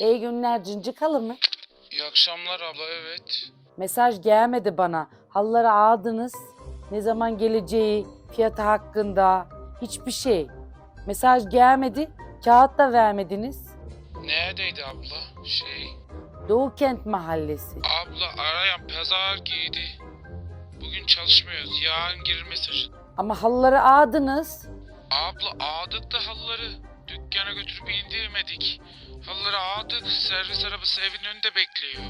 İyi günler cincik halı mı? İyi akşamlar abla evet. Mesaj gelmedi bana. Halıları aldınız. Ne zaman geleceği, fiyatı hakkında hiçbir şey. Mesaj gelmedi. Kağıt da vermediniz. Neredeydi abla? Şey. Doğu Kent Mahallesi. Abla arayan pazar giydi. Bugün çalışmıyoruz. Yarın girir mesajı. Ama halıları aldınız. Abla aldık da halıları. Dükkana götürüp indirmedik. Halıları aldık. Servis arabası evin önünde bekliyor.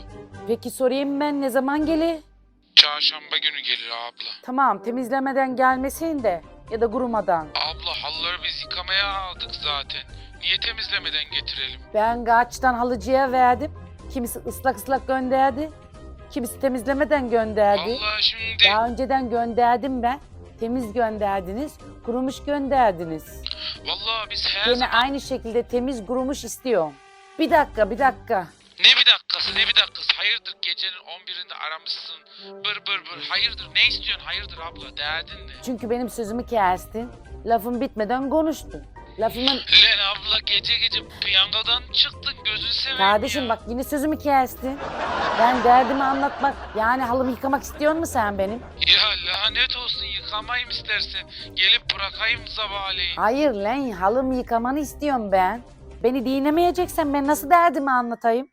Peki sorayım ben ne zaman gelir? Çarşamba günü gelir abla. Tamam temizlemeden gelmesin de ya da kurumadan. Abla halıları biz yıkamaya aldık zaten. Niye temizlemeden getirelim? Ben Gaç'tan halıcıya verdim. Kimisi ıslak ıslak gönderdi. Kimisi temizlemeden gönderdi. Allah şimdi... Daha önceden gönderdim ben. Temiz gönderdiniz, kurumuş gönderdiniz. Vallahi biz her Gene zaman... aynı şekilde temiz kurumuş istiyorum. Bir dakika, bir dakika. Ne bir dakikası ne bir dakikası. Hayırdır gecenin 11'inde aramışsın. Bır bır bır. Hayırdır ne istiyorsun? Hayırdır abla derdin ne? Çünkü benim sözümü kestin. Lafım bitmeden konuştun. Lafımın... Lan abla gece gece piyangodan çıktın gözünü seveyim Kardeşim ya. bak yine sözümü kestin. Ben derdimi anlatmak, yani halımı yıkamak istiyor musun sen benim? Ya lanet olsun yıkamayım istersen. Gelip bırakayım sabahleyin. Hayır lan halımı yıkamanı istiyorum ben. Beni dinlemeyeceksen ben nasıl derdimi anlatayım?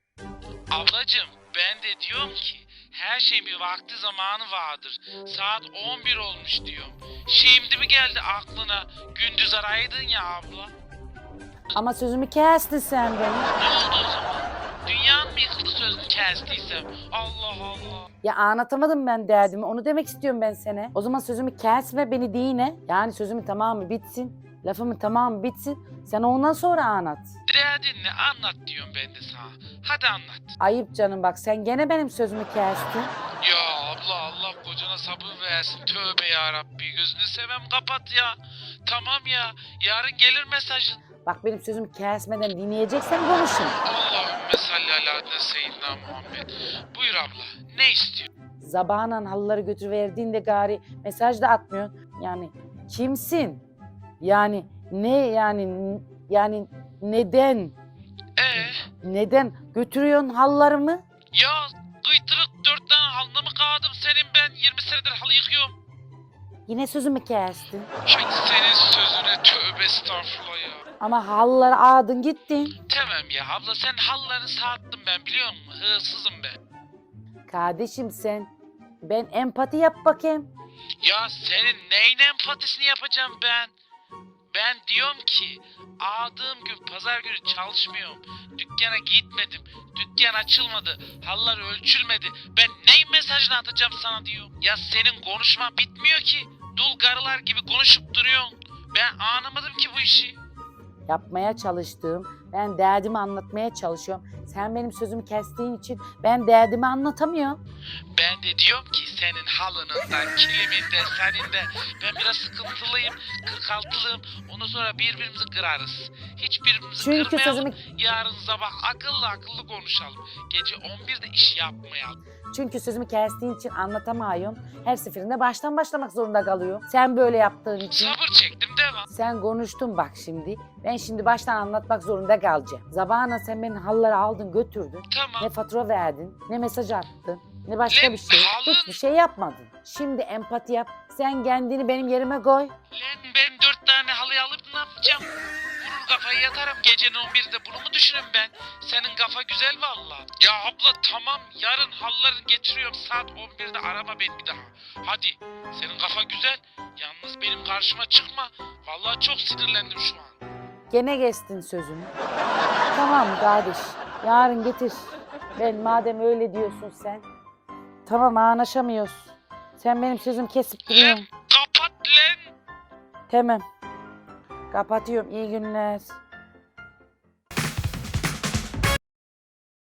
Ablacım ben de diyorum ki her şeyin bir vakti zamanı vardır. Saat 11 olmuş diyorum. Şimdi mi geldi aklına gündüz araydın ya abla? Ama sözümü kestin sen benim. Ne oldu o zaman? Dünyanın mı yıkıldı sözünü kestiysem? Allah Allah. Ya anlatamadım ben derdimi. Onu demek istiyorum ben sana. O zaman sözümü kesme beni dinle. Yani sözümün tamamı bitsin. Lafımın tamamı bitsin. Sen ondan sonra anlat. Derdin ne anlat diyorum ben de sana. Hadi anlat. Ayıp canım bak sen gene benim sözümü kestin. Ya abla Allah kocana sabır versin. Tövbe ya Rabbi gözünü sevem kapat ya. Tamam ya yarın gelir mesajın. Bak benim sözümü kesmeden dinleyeceksen konuşun. Allahümme ala seyyidina Muhammed. Buyur abla ne istiyor? Zabanan halıları götürüverdiğinde gari mesaj da atmıyorsun. Yani kimsin? Yani ne yani yani neden? Ee Neden götürüyorsun halılarımı? ya kıytırık dört tane halına mı kaldım senin ben 20 senedir halı yıkıyorum. Yine sözümü kestin. Hay senin sözüne tövbe estağfurullah. Ama halıları aldın gittin. Tamam ya abla sen hallarını sattın ben biliyor musun? Hırsızım ben. Kardeşim sen ben empati yap bakayım. Ya senin neyin empatisini yapacağım ben? Ben diyorum ki aldığım gün pazar günü çalışmıyorum. Dükkana gitmedim. Dükkan açılmadı. Hallar ölçülmedi. Ben neyin mesajını atacağım sana diyorum. Ya senin konuşman bitmiyor ki. Dul karılar gibi konuşup duruyorsun. Ben anlamadım ki bu işi. Yapmaya çalıştığım, ben derdimi anlatmaya çalışıyorum. Sen benim sözümü kestiğin için ben derdimi anlatamıyorum. Ben de diyorum ki senin halının da kilimin de senin de ben biraz sıkıntılıyım 46'lıyım ondan sonra birbirimizi kırarız. Hiç birbirimizi Çünkü kırmayalım. sözümü Yarın sabah akıllı akıllı konuşalım. Gece 11'de iş yapmayalım. çünkü sözümü kestiğin için anlatamıyorum. Her seferinde baştan başlamak zorunda kalıyor. Sen böyle yaptığın için. Sabır çektim devam. Sen konuştun bak şimdi. Ben şimdi baştan anlatmak zorunda kalacağım. Zabana sen benim halıları aldın götürdün. Ne Tamam. fatura verdin, ne mesaj attın, ne başka Lan bir şey. halın- Hiçbir şey yapmadın. Şimdi empati yap. Sen kendini benim yerime koy. Lan ben dört tane halıyı alıp ne yapacağım? Kafayı yatarım gecenin 11'de bunu mu düşünün ben? Senin kafa güzel valla. Ya abla tamam yarın halıları getiriyorum saat 11'de arama beni bir daha. Hadi senin kafa güzel. Yalnız benim karşıma çıkma. Vallahi çok sinirlendim şu an. Gene geçtin sözünü. Tamam kardeş. Yarın getir. Ben madem öyle diyorsun sen. Tamam anlaşamıyoruz. Sen benim sözümü kesip Lan duruyorsun. kapat lan. Tamam. Kapatıyorum. İyi günler.